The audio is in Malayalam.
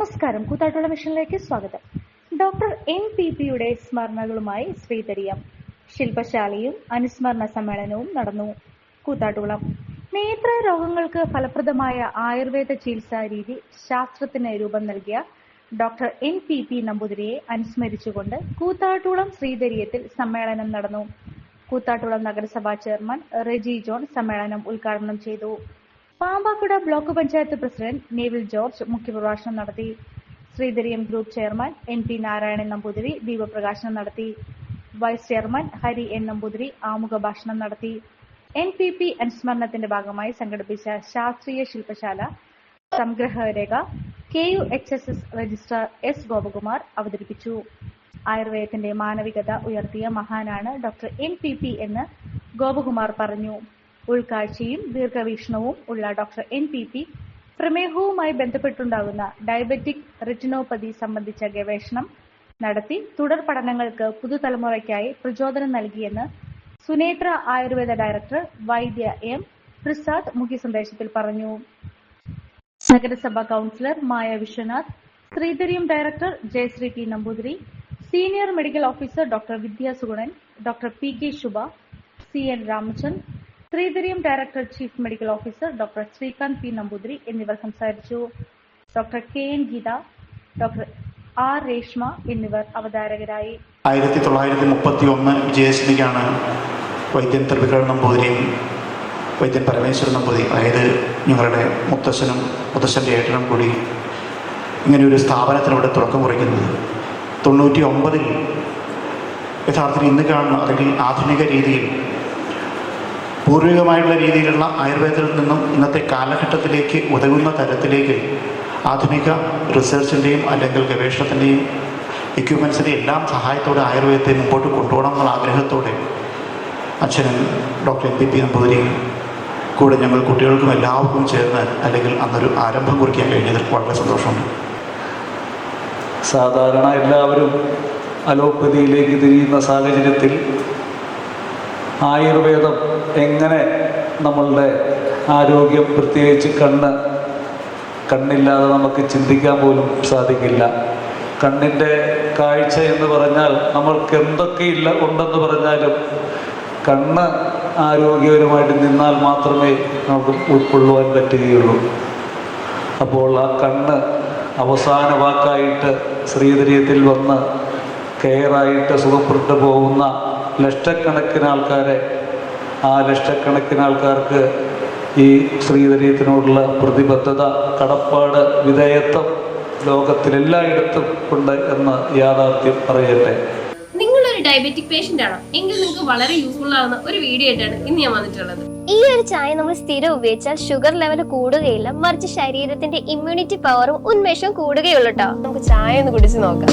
നമസ്കാരം. കൂത്താട്ടുള്ള മിഷനിലേക്ക് സ്വാഗതം. ഡോക്ടർ എൻ പി പിയുടെ സ്മരണകളുമായി ശ്രീധരിയം. ശില്പശാലയും അനുസ്മരണ സമ്മേളനവും നടന്നു. കൂത്താട്ടുളം നേത്ര രോഗങ്ങൾക്ക് ഫലപ്രദമായ ആയുർവേദ ചികിത്സാ രീതി ശാസ്ത്രത്തിന് രൂപം നൽകിയ ഡോക്ടർ എൻ പി പി നമ്പൂതിരിയെ അനുസ്മരിച്ചുകൊണ്ട് കൂത്താട്ടുളം ശ്രീധരിയത്തിൽ സമ്മേളനം നടന്നു. കൂത്താട്ടുളം നഗരസഭാ ചെയർമാൻ റെജി ജോൺ സമ്മേളനം ഉദ്ഘാടനം ചെയ്തു. Pampakuda block panchayat president Nevil George മുഖ്യപ്രഭാഷണം നടത്തി. Sreedhareeyam group chairman N P Narayanan Namboothiri ദീപപ്രകാശനം നടത്തി. Vice chairman Hari N Namboothiri ആമുഖ ഭാഷണം നടത്തി. എൻ പി പി അനുസ്മരണത്തിന്റെ ഭാഗമായി സംഘടിപ്പിച്ച ശാസ്ത്രീയ ശില്പശാല സംഗ്രഹരേഖ K U H S S registrar S Gopakumar അവതരിപ്പിച്ചു. ആയുർവേദത്തിന്റെ മാനവികത ഉയർത്തിയ മഹാനാണ് ഡോക്ടർ എൻ പി പി എന്ന് ഗോപകുമാർ പറഞ്ഞു. ഉൾക്കാഴ്ചയും ദീർഘവീക്ഷണവും ഉള്ള ഡോക്ടർ എൻ പി പി പ്രമേഹവുമായി ബന്ധപ്പെട്ടുണ്ടാകുന്ന ഡയബറ്റിക് റെറ്റിനോപ്പതി സംബന്ധിച്ച ഗവേഷണം നടത്തി തുടർ പഠനങ്ങൾക്ക് പുതുതലമുറയ്ക്കായി പ്രചോദനം നൽകിയെന്ന് സുനേത്ര ആയുർവേദ ഡയറക്ടർ വൈദ്യ എം പ്രസാദ് മുഖ്യ സന്ദേശത്തിൽ പറഞ്ഞു. നഗരസഭാ councillor Maya Vishwanath ശ്രീധരിയും director Jayashree T Namboothiri senior medical officer doctor Vidyasugunan doctor P K Shubha C N Ramachand Sreedhareeyam director chief medical officer doctor Srikanth P Namboothiri എന്നിവർ സംസാരിച്ചു. Doctor K N Geetha doctor R Reshma എന്നിവർ അവതാരകരായി. ആയിരത്തി തൊള്ളായിരത്തി മുപ്പത്തി ഒന്ന് വിജയദശമിക്കാണ് വൈദ്യൻ ത്രിവിക്രമ നമ്പൂതിരിയും വൈദ്യൻ പരമേശ്വരൻ നമ്പൂതിരി അതായത് ഞങ്ങളുടെ മുത്തശ്ശനും മുത്തശ്ശന്റെ ഏട്ടനും കൂടി ഇങ്ങനെ ഒരു സ്ഥാപനത്തിന് തുടക്കം കുറിക്കുന്നത്. തൊണ്ണൂറ്റി ഒമ്പതിൽ യഥാർത്ഥത്തിൽ ഇന്ന് കാണുന്ന അല്ലെങ്കിൽ ആധുനിക രീതിയിൽ പൂർവികമായിട്ടുള്ള രീതിയിലുള്ള ആയുർവേദത്തിൽ നിന്നും ഇന്നത്തെ കാലഘട്ടത്തിലേക്ക് ഉതകുന്ന തരത്തിലേക്ക് ആധുനിക റിസർച്ചിന്റെയും അല്ലെങ്കിൽ ഗവേഷണത്തിന്റെയും എക്യുപ്മെൻസിന്റെ എല്ലാം സഹായത്തോടെ ആയുർവേദത്തെ മുമ്പോട്ട് കൊണ്ടുപോകണം എന്നുള്ള ആഗ്രഹത്തോടെ അച്ഛനും ഡോക്ടർ എം പി പി നമ്പൂതിരിയും കൂടെ ഞങ്ങൾ കുട്ടികൾക്കും എല്ലാവർക്കും ചേർന്ന് അല്ലെങ്കിൽ അന്നൊരു ആരംഭം കുറിക്കാൻ കഴിഞ്ഞതിൽ വളരെ സന്തോഷമുണ്ട്. സാധാരണ എല്ലാവരും അലോപ്പതിയിലേക്ക് തിരിയുന്ന സാഹചര്യത്തിൽ ആയുർവേദം എങ്ങനെ നമ്മളുടെ ആരോഗ്യം പ്രത്യേകിച്ച് കണ്ണ് കണ്ണില്ലാതെ നമുക്ക് ചിന്തിക്കാൻ പോലും സാധിക്കില്ല. കണ്ണിന്റെ കാഴ്ച എന്ന് പറഞ്ഞാൽ നമ്മൾക്ക് എന്തൊക്കെ ഇല്ല ഉണ്ടെന്ന് പറഞ്ഞാലും കണ്ണ് ആരോഗ്യപരമായിട്ട് നിന്നാൽ മാത്രമേ നമുക്ക് ഉൾക്കൊള്ളുവാൻ പറ്റുകയുള്ളൂ. അപ്പോൾ ആ കണ്ണ് അവസാന വാക്കായിട്ട് ശ്രീധരീയത്തിൽ വന്ന് കെയറായിട്ട് സുഖപ്പെട്ടു പോകുന്ന ലക്ഷക്കണക്കിന് ആൾക്കാരെ ആ ലക്ഷക്കണക്കിന് ആൾക്കാർക്ക് ഈ ശ്രീധരീയത്തിനോടുള്ള പ്രതിബദ്ധത കടപ്പാട് വിധേയത്വം ലോകത്തിലെല്ലായിടത്തും ഉണ്ട് എന്ന് യാഥാർത്ഥ്യം പറയട്ടെ. നിങ്ങളൊരു ഡയബറ്റിക് പേഷ്യന്റ് ആണോ? എങ്കിൽ നിങ്ങൾക്ക് വളരെ യൂസ്ഫുൾ ആവുന്ന ഒരു വീഡിയോ ആയിട്ടാണ് ഇന്ന് ഞാൻ വന്നിട്ടുള്ളത്. ഈ ഒരു ചായ നമ്മൾ സ്ഥിരം ഉപയോഗിച്ചാൽ ഷുഗർ ലെവൽ കൂടുകയില്ല മറിച്ച് ശരീരത്തിന്റെ ഇമ്മ്യൂണിറ്റി പവറും ഉന്മേഷവും കൂടുകയുള്ളൂ കേട്ടോ നമുക്ക് ചായ ഒന്ന് കുടിച്ച് നോക്കാം.